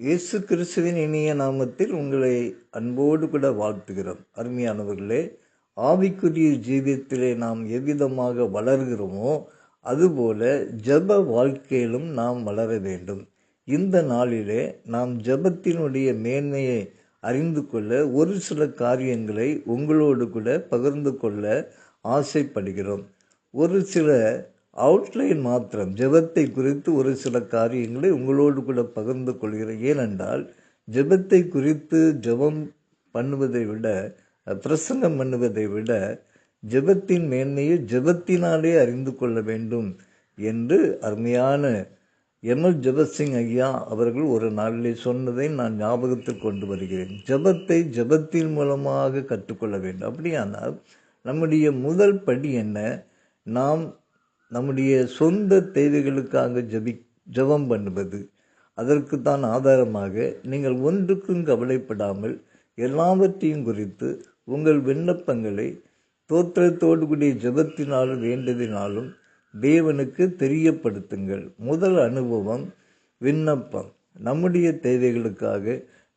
இயேசு கிறிஸ்துவின் இனிய நாமத்தில் உங்களை அன்போடு கூட வாழ்த்துகிறோம். அருமையானவர்களே ஆவிக்குரிய ஜீவியத்திலே நாம் எவ்விதமாக வளர்கிறோமோ அதுபோல ஜெப வாழ்க்கையிலும் நாம் வளர வேண்டும். இந்த நாளிலே நாம் ஜெபத்தினுடைய மேன்மையை அறிந்து கொள்ள ஒரு சில காரியங்களை உங்களோடு கூட பகிர்ந்து கொள்ள ஆசைப்படுகிறோம். ஒரு சில அவுட்லைன் மாத்திரம் ஜெபத்தை குறித்து ஒரு சில காரியங்களை உங்களோடு கூட பகிர்ந்து கொள்கிறேன். ஏனென்றால் ஜெபத்தை குறித்து ஜெபம் பண்ணுவதை விட பிரசங்கம் பண்ணுவதை விட ஜெபத்தின் மேன்மையை ஜெபத்தினாலே அறிந்து கொள்ள வேண்டும் என்று அருமையான எம்எல் ஜெபசிங் ஐயா அவர்கள் ஒரு நாளிலே சொன்னதை நான் ஞாபகத்தில் கொண்டு வருகிறேன். ஜெபத்தை ஜெபத்தின் மூலமாக கற்றுக்கொள்ள வேண்டும். அப்படியானால் நம்முடைய முதல் படி என்ன? நாம் நம்முடைய சொந்த தேவைகளுக்காக ஜபி ஜெபம் பண்ணுவது அதற்கு தான் ஆதாரமாக நீங்கள் ஒன்றுக்கும் கவலைப்படாமல் எல்லாவற்றையும் குறித்து உங்கள் விண்ணப்பங்களை தோற்றத்தோடு கூடிய ஜெபத்தினாலும் வேண்டதினாலும் தேவனுக்கு தெரியப்படுத்துங்கள். முதல் அனுபவம் விண்ணப்பம். நம்முடைய தேவைகளுக்காக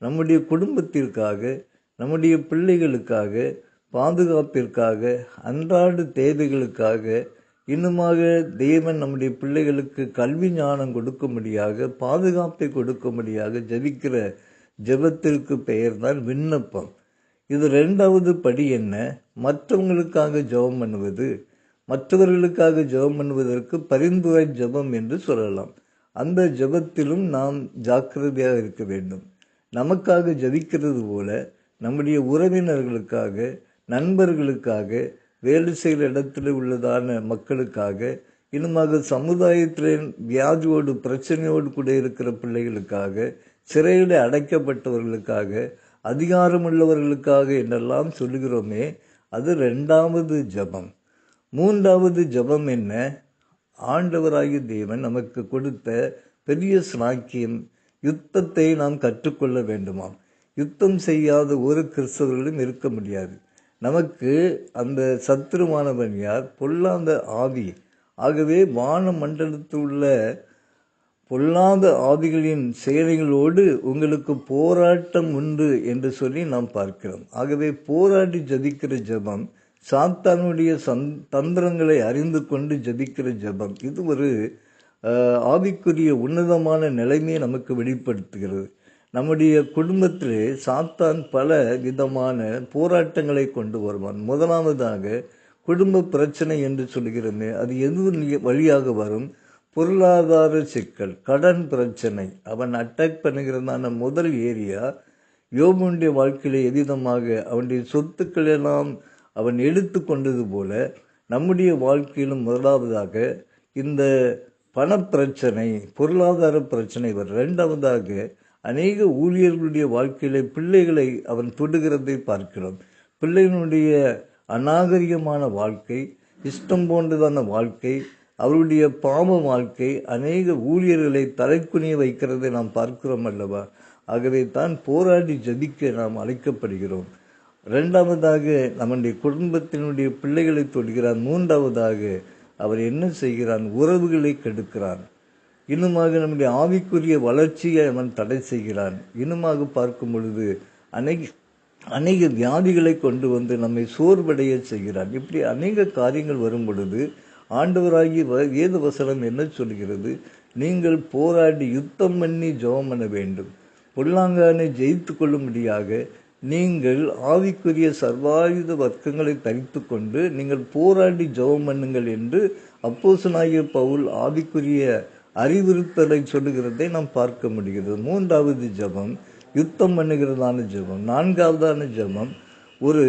நம்முடைய குடும்பத்திற்காக நம்முடைய பிள்ளைகளுக்காக பாதுகாப்பிற்காக அன்றாட தேவைகளுக்காக இன்னுமாக தேவன் நம்முடைய பிள்ளைகளுக்கு கல்வி ஞானம் கொடுக்கும்படியாக பாதுகாப்பை கொடுக்கும்படியாக ஜபிக்கிற ஜெபத்திற்கு பெயர்தான் விண்ணப்பம். இது ரெண்டாவது படி என்ன? மற்றவங்களுக்காக ஜெபம் பண்ணுவது மற்றவர்களுக்காக ஜெபம் பண்ணுவதற்கு பரிந்துரை ஜெபம் என்று சொல்லலாம். அந்த ஜெபத்திலும் நாம் ஜாக்கிரதையாக இருக்க வேண்டும். நமக்காக ஜபிக்கிறது போல நம்முடைய உறவினர்களுக்காக நண்பர்களுக்காக வேலை செய்கிற இடத்துல உள்ளதான மக்களுக்காக இன்னுமாக சமுதாயத்தில் வியாதியோடு பிரச்சனையோடு கூட இருக்கிற பிள்ளைகளுக்காக சிறையில் அடைக்கப்பட்டவர்களுக்காக அதிகாரமுள்ளவர்களுக்காக என்றெல்லாம் சொல்லுகிறோமே அது ரெண்டாவது ஜபம். மூன்றாவது ஜபம் என்ன? ஆண்டவராகிய தேவன் நமக்கு கொடுத்த பெரிய ஸ்நாக்கியம் யுத்தத்தை நாம் கற்றுக்கொள்ள வேண்டுமாம். யுத்தம் செய்யாத ஒரு கிறிஸ்தவர்களும் இருக்க முடியாது. நமக்கு அந்த சத்துருமானவன் யார்? பொல்லாத ஆவி. ஆகவே வான மண்டலத்தில் உள்ள பொல்லாத ஆவிகளின் செயல்களோடு உங்களுக்கு போராட்டம் உண்டு என்று சொல்லி நாம் பார்க்கிறோம். ஆகவே போராடி ஜபிக்கிற ஜபம் சாத்தானுடைய சந் தந்திரங்களை அறிந்து கொண்டு ஜபிக்கிற ஜபம் இது ஒரு ஆவிக்குரிய உன்னதமான நிலைமையை நமக்கு வெளிப்படுத்துகிறது. நம்முடைய குடும்பத்தில் சாத்தான் பல விதமான போராட்டங்களை கொண்டு வருவான். முதலாவதாக குடும்ப பிரச்சனை என்று சொல்கிறோமே அது எது வழியாக வரும்? பொருளாதார சிக்கல் கடன் பிரச்சனை. அவன் அட்டாக் பண்ணுகிறதான முதல் ஏரியா யோபுடைய வாழ்க்கையில் எதிதமாக அவனுடைய சொத்துக்கள் எல்லாம் அவன் எடுத்து கொண்டது போல நம்முடைய வாழ்க்கையிலும் முதலாவதாக இந்த பணப்பிரச்சனை பொருளாதார பிரச்சனை. வரும் ரெண்டாவதாக அநேக ஊழியர்களுடைய வாழ்க்கையில பிள்ளைகளை அவன் தொடுகிறதை பார்க்கிறோம். பிள்ளைகளுடைய அநாகரிகமான வாழ்க்கை இஷ்டம் போன்றதான வாழ்க்கை அவருடைய பாவ வாழ்க்கை அநேக ஊழியர்களை தலைக்குனிய வைக்கிறதை நாம் பார்க்கிறோம் அல்லவா? ஆகவே தான் போராடி ஜதிக்க நாம் அழைக்கப்படுகிறோம். ரெண்டாவதாக நம்முடைய குடும்பத்தினுடைய பிள்ளைகளை தொடுகிறான். மூன்றாவதாக அவர் என்ன செய்கிறான்? உறவுகளை கெடுக்கிறான். இன்னுமாக நம்முடைய ஆவிக்குரிய வளர்ச்சியை அவன் தடை செய்கிறான். இன்னுமாக பார்க்கும் பொழுது அநேக அநேக வியாதிகளை கொண்டு வந்து நம்மை சோர்வடைய செய்கிறான். இப்படி அநேக காரியங்கள் வரும் பொழுது ஆண்டவராகி ஏது வசனம் என்ன சொல்கிறது? நீங்கள் போராடி யுத்தம் பண்ணி ஜெபம் பண்ண வேண்டும். பொல்லாங்கானை ஜெயித்து கொள்ளும்படியாக நீங்கள் ஆவிக்குரிய சர்வாயுத வர்க்கங்களை தரித்து கொண்டு நீங்கள் போராடி ஜெபம் பண்ணுங்கள் என்று அப்போசனாகிய பவுல் ஆவிக்குரிய அறிவுறுத்தலை சொல்லுகிறதை நாம் பார்க்க முடிகிறது. மூன்றாவது ஜபம் யுத்தம் பண்ணுகிறதான ஜபம். நான்காவதான ஜபம் ஒரு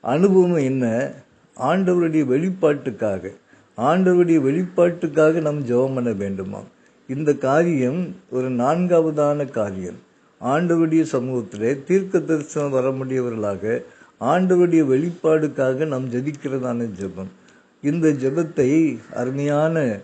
அனுபவம் என்ன? ஆண்டவருடைய வெளிப்பாட்டுக்காக ஆண்டவருடைய வெளிப்பாட்டுக்காக நாம் ஜெபம் பண்ண வேண்டுமா இந்த காரியம் ஒரு நான்காவதான காரியம். ஆண்டவருடைய சமூகத்திலே தீர்க்க தரிசனம் வர முடியவர்களாக ஆண்டவருடைய வெளிப்பாடுக்காக நாம் ஜபிக்கிறதான ஜெபம். இந்த ஜெபத்தை அருமையான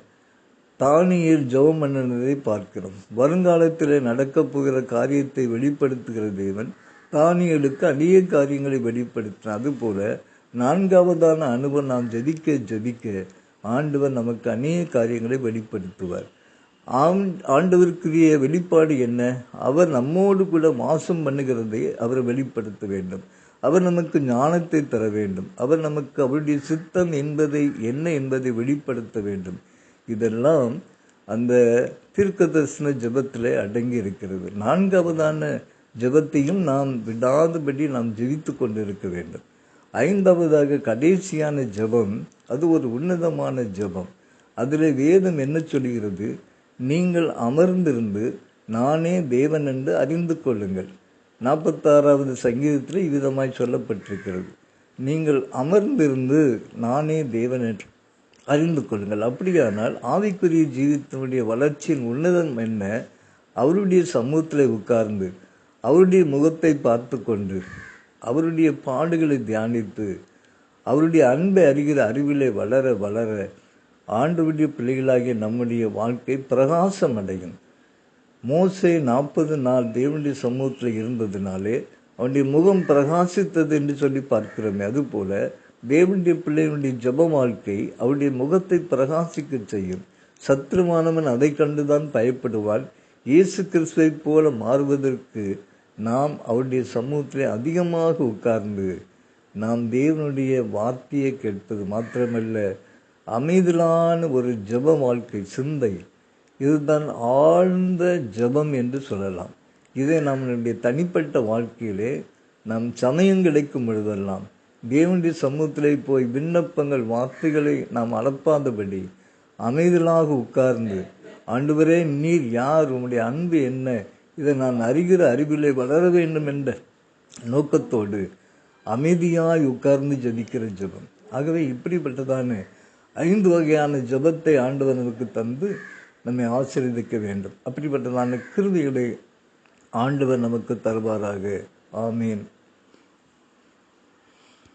தானியில் ஜெபம் பண்ணினதை பார்க்கிறோம். வருங்காலத்தில் நடக்கப் போகிற காரியத்தை வெளிப்படுத்துகிற தேவன் தானியலுக்கு அநேக காரியங்களை வெளிப்படுத்தினார். அதுபோல நான்காவதான அனுபவம் நாம் ஜெபிக்க ஜெபிக்க ஆண்டவர் நமக்கு அநேக காரியங்களை வெளிப்படுத்துவார். ஆம் ஆண்டவருக்குரிய வெளிப்பாடு என்ன? அவர் நம்மோடு கூட மாசம் பண்ணுகிறதை அவர் வெளிப்படுத்த வேண்டும். அவர் நமக்கு ஞானத்தை தர வேண்டும். அவர் நமக்கு அவருடைய சித்தம் என்பதை என்ன என்பதை வெளிப்படுத்த வேண்டும். இதெல்லாம் அந்த தீர்க்க தரிசன ஜபத்தில் அடங்கி இருக்கிறது நான்காவதான ஜபத்தையும் நாம் விடாதபடி நாம் ஜெபித்து கொண்டிருக்க வேண்டும். ஐந்தாவதாக கடைசியான ஜபம் அது ஒரு உன்னதமான ஜபம். அதில் வேதம் என்ன சொல்கிறது? நீங்கள் அமர்ந்திருந்து நானே தேவன் என்று அறிந்து கொள்ளுங்கள். நாற்பத்தாறாவது சங்கீதத்தில் இவ்விதமாய் சொல்லப்பட்டிருக்கிறது. நீங்கள் அமர்ந்திருந்து நானே தேவன் என்று அறிந்து கொள்ளுங்கள். அப்படியானால் ஆவிக்குரிய ஜீவித்தினுடைய வளர்ச்சியின் உன்னதம் என்ன? அவருடைய சமூகத்தில் உட்கார்ந்து அவருடைய முகத்தை பார்த்து கொண்டு அவருடைய பாடுகளை தியானித்து அவருடைய அன்பை அறிகிற அறிவிலே வளர வளர ஆண்டுடைய பிள்ளைகளாகிய நம்முடைய வாழ்க்கை பிரகாசம் அடையும். மோசை நாற்பது நாள் தேவனுடைய சமூகத்தில் இருந்ததினாலே அவனுடைய முகம் பிரகாசித்தது என்று சொல்லி பார்க்கிறோமே. அதுபோல தேவனுடைய பிள்ளைகளுடைய ஜப வாழ்க்கை அவருடைய முகத்தை பிரகாசிக்க செய்யும். சத்ருமானவன் அதை கண்டுதான் பயப்படுவான் இயேசு கிறிஸ்துவை போல மாறுவதற்கு நாம் அவருடைய சமூகத்தில் அதிகமாக உட்கார்ந்து நாம் தேவனுடைய வார்த்தையை கேட்பது மாத்திரமல்ல அமைதலான ஒரு ஜப வாழ்க்கை சிந்தை. இதுதான் ஆழ்ந்த ஜபம் என்று சொல்லலாம். இதை நம்மளுடைய தனிப்பட்ட வாழ்க்கையிலே நம் சமயம் கிடைக்கும் பொழுதெல்லாம் தேவனுடைய சமூகத்திலே போய் விண்ணப்பங்கள் வார்த்தைகளை நாம் அளப்பாதபடி அமைதலாக உட்கார்ந்து ஆண்டுவரே நீர் யார்? உம்முடைய அன்பு என்ன? இதை நான் அறிகிற அறிவிலே வளர வேண்டும் என்ற நோக்கத்தோடு அமைதியாய் உட்கார்ந்து ஜபிக்கிற ஜபம். ஆகவே இப்படிப்பட்டதான ஐந்து வகையான ஜபத்தை ஆண்டவர் நமக்கு தந்து நம்மை ஆசீர்வதிக்க வேண்டும். அப்படிப்பட்டதான கிருதிகளை ஆண்டவர் நமக்கு தருவாராக. ஆமீன்.